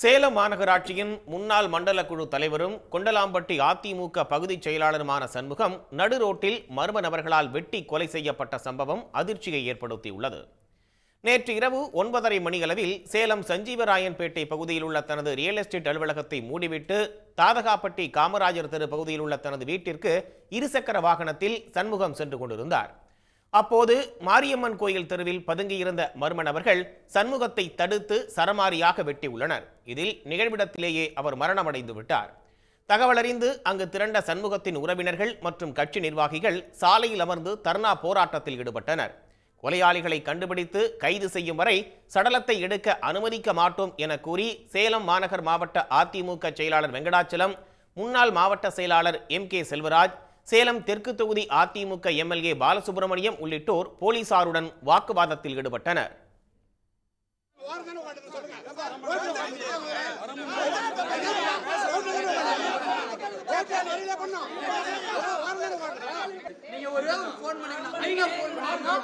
சேலம் மாநகராட்சியின் முன்னாள் மண்டல குழு தலைவரும் கொண்டலாம்பட்டி அதிமுக பகுதிச் செயலாளருமான சண்முகம் நடு ரோட்டில் மர்ம நபர்களால் வெட்டி கொலை செய்யப்பட்ட சம்பவம் அதிர்ச்சியை ஏற்படுத்தியுள்ளது. நேற்று இரவு ஒன்பதரை மணியளவில் சேலம் சஞ்சீவராயன்பேட்டை பகுதியில் உள்ள தனது ரியல் எஸ்டேட் அலுவலகத்தை மூடிவிட்டு தாதகாப்பட்டி காமராஜர் தெரு பகுதியில் உள்ள தனது வீட்டிற்கு இருசக்கர வாகனத்தில் சண்முகம் சென்று கொண்டிருந்தார். அப்போது மாரியம்மன் கோயில் தெருவில் பதுங்கியிருந்த மர்ம நபர்கள் சண்முகத்தை தடுத்து சரமாரியாக வெட்டியுள்ளனர். இதில் நிகழ்விடத்திலேயே அவர் மரணமடைந்து விட்டார். தகவலறிந்து அங்கு திரண்ட சண்முகத்தின் உறவினர்கள் மற்றும் கட்சி நிர்வாகிகள் சாலையில் அமர்ந்து தர்ணா போராட்டத்தில் ஈடுபட்டனர். கொலையாளிகளை கண்டுபிடித்து கைது செய்யும் வரை சடலத்தை எடுக்க அனுமதிக்க மாட்டோம் என கூறி சேலம் மாநகர் மாவட்ட அதிமுக செயலாளர் வெங்கடாச்சலம் முன்னாள் மாவட்ட செயலாளர் எம் கே செல்வராஜ் சேலம் தெற்கு தொகுதி அதிமுக எம்எல்ஏ பாலசுப்ரமணியம் உள்ளிட்டோர் போலீசாருடன் வாக்குவாதத்தில் ஈடுபட்டனர். நீங்க ஒரே ஃபோன் பண்ணீங்கன்னா நீங்க ஃபோன் பண்ணீங்கன்னா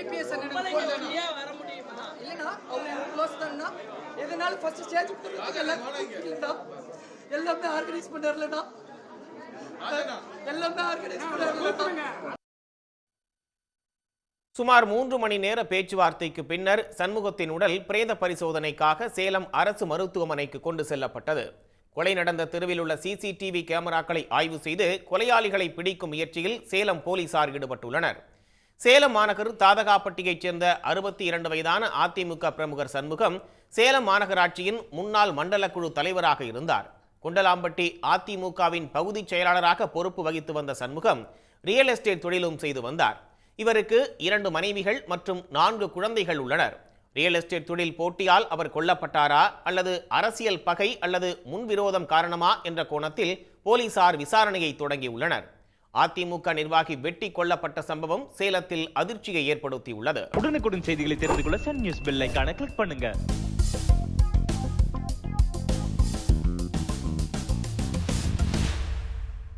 இபிஎஸ் அண்ணனுக்கு ஃபோன் பண்ணி இல்லைன்னா அவங்க க்ளோஸ் தானா எதனால ஃபர்ஸ்ட் ஸ்டேஜ் இல்லைன்னா எல்லாமே ஆர்கனைஸ் பண்ணார்லண்ணா. சுமார் மூன்று மணி நேர பேச்சுவார்த்தைக்கு பின்னர் சண்முகத்தின் உடல் பிரேத பரிசோதனைக்காக சேலம் அரசு மருத்துவமனைக்கு கொண்டு செல்லப்பட்டது. கொலை நடந்த தெருவில் உள்ள சிசிடிவி கேமராக்களை ஆய்வு செய்து கொலையாளிகளை பிடிக்கும் முயற்சியில் சேலம் போலீசார் ஈடுபட்டுள்ளனர். சேலம் மாநகர் தாதகாப்பட்டியைச் சேர்ந்த அறுபத்தி இரண்டு வயதான அதிமுக பிரமுகர் சண்முகம் சேலம் மாநகராட்சியின் முன்னாள் மண்டல குழு தலைவராக இருந்தார். குண்டலாம்பட்டி அதிமுகவின் பகுதிச் செயலாளராக பொறுப்பு வகித்து வந்த சண்முகம் ரியல் எஸ்டேட் தொழிலும் செய்து வந்தார். இவருக்கு இரண்டு மனைவிகள் மற்றும் நான்கு குழந்தைகள் உள்ளனர். ரியல் எஸ்டேட் தொழில் போட்டியால் அவர் கொல்லப்பட்டாரா அல்லது அரசியல் பகை அல்லது முன்விரோதம் காரணமா என்ற கோணத்தில் போலீசார் விசாரணையை தொடங்கியுள்ளனர். அதிமுக நிர்வாகி வெட்டி கொல்லப்பட்ட சம்பவம் சேலத்தில் அதிர்ச்சியை ஏற்படுத்தியுள்ளது. உடனுக்குடன் செய்திகளை தெரிந்து கொள்ள சன் நியூஸ் பெல் கிளிக் பண்ணுங்க.